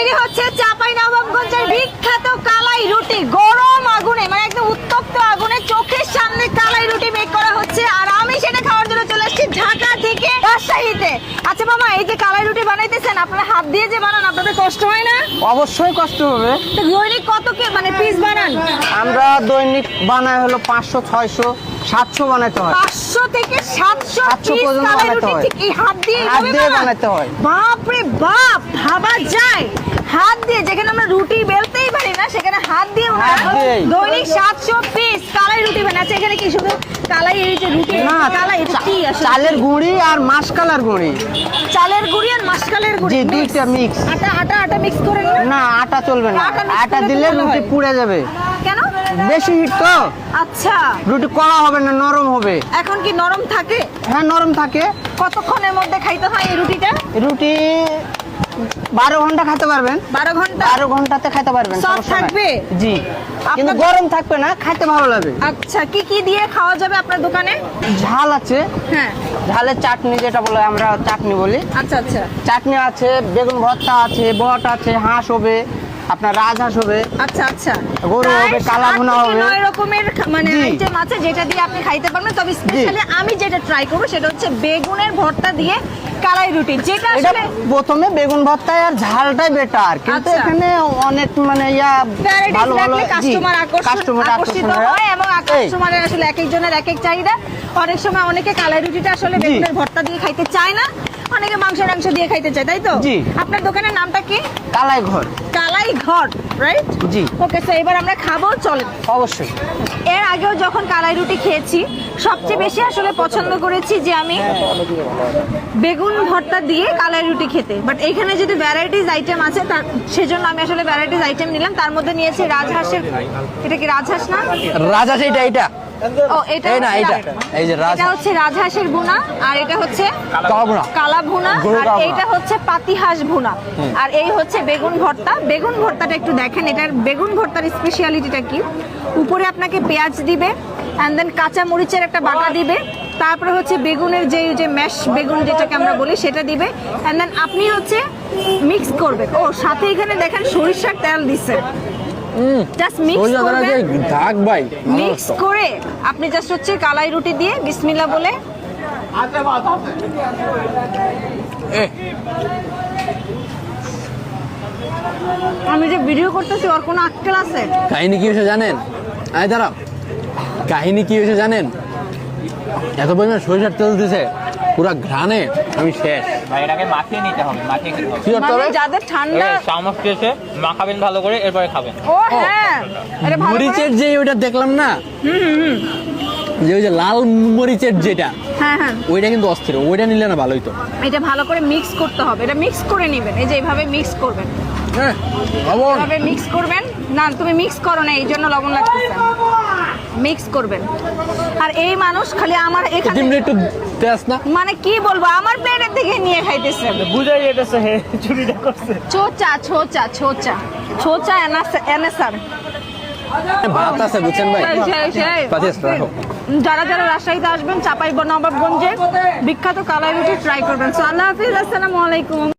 তৈরি হচ্ছে চাপাই নবাবগঞ্জের বিখ্যাত কালাই রুটি গরম আগুনে মানে একদম উত্তপ্ত আগুনে চোখের সামনে কালাই রুটি মেক করা হচ্ছে আর আমি সেটা খাওয়ার জন্য চলে আসছি ঢাকা থেকে রাজশাহীতে আচ্ছা মামা এই যে কালাই রুটি বানাইতেছেন আপনারা হাত দিয়ে যে বানান আপনাদের কষ্ট হয় না অবশ্যই কষ্ট হবে তো দৈনিক কত কে মানে পিস বানান আমরা দৈনিক বানাই হলো পাঁচশো ছয়শো সাতশো বানাতে হয় পাঁচশো থেকে সাতশো 700 পর্যন্ত বানাতে হয়। এই হাত দিয়ে হাত দিয়ে? বানাতে হয়। বাপ রে বাপ ভাবা যায় হাত দিয়ে যেখানে আমরা রুটি বেলতেই পারি না সেখানে হাত দিয়ে। দৈনিক সাতশো বানাচ্ছে এখানে কি শুধু কালাই এই যে রুটি? না কালাই কি আসলে? চালের গুঁড়ি আর মাসকালার গুঁড়ি। চালের গুঁড়ি আর মাসকালের গুঁড়ি জি। দুইটা মিক্স। আটা আটা আটা মিক্স করে না আটা চলবে না। আটা আটা দিলে রুটি পুড়ে যাবে। কেন? বেশি হিট তো? আচ্ছা। রুটি কড়া হবে না নরম হবে? এখন কি নরম থাকে? হ্যাঁ নরম থাকে। কতক্ষণের মধ্যে খাইতে হয় এই রুটিটা? রুটি বারো ঘণ্টা খেতে পারবেন। বারো ঘণ্টা? বারো ঘন্টাতে খেতে পারবেন নাই। থাকবে? জি। কিন্তু গরম থাকবে না খাইতে ভালো লাগবে আচ্ছা কি কি দিয়ে খাওয়া যাবে আপনার দোকানে? ঝাল আছে। হ্যাঁ। ঝালের চাটনি যেটা বলে আমরা চাটনি বলি। আচ্ছা আচ্ছা। চাটনি আছে বেগুন ভর্তা আছে বট আছে হাঁস হবে আপনার রাজহাঁস হবে। আচ্ছা আচ্ছা। গরু হবে, কালা ভুনা হবে। নয় রকমের মানে আইটেম আছে যেটা দিয়ে আপনি খাইতে পারবেন। তবে স্পেশালি আমি যেটা ট্রাই করব সেটা হচ্ছে বেগুনের ভর্তা দিয়ে কালাই রুটি যেটা আসলে প্রথমে বেগুন ভর্তায় আর ঝালটাই বেটার কিন্তু আচ্ছা। এখানে অনেক মানে ইয়া ভালো ভালো কাস্টমার আকর্ষিত হয়। এবং কাস্টমারের আসলে এক একজনের এক এক চাহিদা। অনেক সময় অনেকে কালাই রুটিটা আসলে বেগুনের ভর্তা দিয়ে খাইতে চায় না। অনেকে মাংস টাংস দিয়ে খাইতে চায় তাই তো? জি। আপনার দোকানের নামটা কি? কালাই ঘর কালাই ঘর রাইট জি। ওকে তো এবার আমরা খাব চলেন অবশ্যই। এর আগেও যখন কালাই রুটি খেয়েছি সবচেয়ে বেশি আসলে পছন্দ করেছি যে আমি বেগুন ভর্তা দিয়ে কালাই রুটি খেতে। বাট এখানে যদি ভ্যারাইটিস আইটেম আছে তার সেজন্য আমি আসলে ভ্যারাইটিস আইটেম নিলাম। তার মধ্যে নিয়েছি রাজহাঁসের এটা কি রাজহাঁস না? রাজা এটা এইটা। ও এটা না হচ্ছে এই যে রাজ। এটা হচ্ছে রাজহাঁসের ভুনা আর এটা হচ্ছে কালা ভুনা আর। এইটা হচ্ছে পাতি হাঁস ভুনা আর এই হচ্ছে বেগুন ভর্তা। বেগুন ভর্তাটা একটু দেখেন এটার বেগুন ভর্তার স্পেশালিটিটা কি? উপরে আপনাকে পেঁয়াজ দিবে অ্যান্ড দেন কাঁচা মরিচের একটা বাটা দিবে। তারপরে হচ্ছে বেগুনের যে যে ম্যাশ বেগুন যেটাকে আমরা বলি সেটা দিবে। অ্যান্ড দেন আপনি হচ্ছে মিক্স করবেন। ও সাথে এখানে দেখেন সরিষার তেল দিছে। জাস্ট মিক্স করবেন। ঢাক ভাই মিক্স করে আপনি জাস্ট হচ্ছে কালাই রুটি দিয়ে বিসমিল্লা বলে। আমি যে ভিডিও করতেছি ওর কোনো আক্কেল আছে? কাহিনী কি হয়েছে জানেন? আয় দাঁড়াও। কাহিনী কি হয়েছে জানেন? এত পরিমাণ সরিষার তেল দিছে। পুরা ঘ্রাণে আমি শেষ। ভাই এটাকে মাখিয়ে নিতে হবে মাখিয়ে খেতে হবে। কি করতে মানে হবে যাদের ঠান্ডা চামচ মাখাবেন ভালো করে এরপরে খাবেন। ও হ্যাঁ। এটা ভালো মরিচের যে ওইটা দেখলাম না? যে ওই যে লাল মরিচের যেটা হ্যাঁ হ্যাঁ। ওইটা কিন্তু অস্থির ওইটা নিলে না ভালোই তো। এটা ভালো করে মিক্স করতে হবে। এটা মিক্স করে নেবেন এই যে এইভাবে মিক্স করবেন। হ্যাঁ লবণ। মিক্স করবেন। না তুমি মিক্স করো না এই জন্য লবণ লাগতেছে। মিক্স করবেন। আর এই মানুষ খালি আমার এখানে একটু তেজ না? মানে কি বলব আমার প্লেটের দিকে নিয়ে খাইতেছে। বুঝাই যেতেছে হে চুরিটা করছে। ছোচা ছোচা ছোচা। ছোচা এনাস- এনেসার। ভাত আছে বুঝছেন ভাই? যারা যারা রাজশাহীতে আসবেন চাপাই নবাবগঞ্জে। বিখ্যাত কালাই রুটি ট্রাই করবেন। সো আল্লাহ হাফিজ আসসালামু আলাইকুম।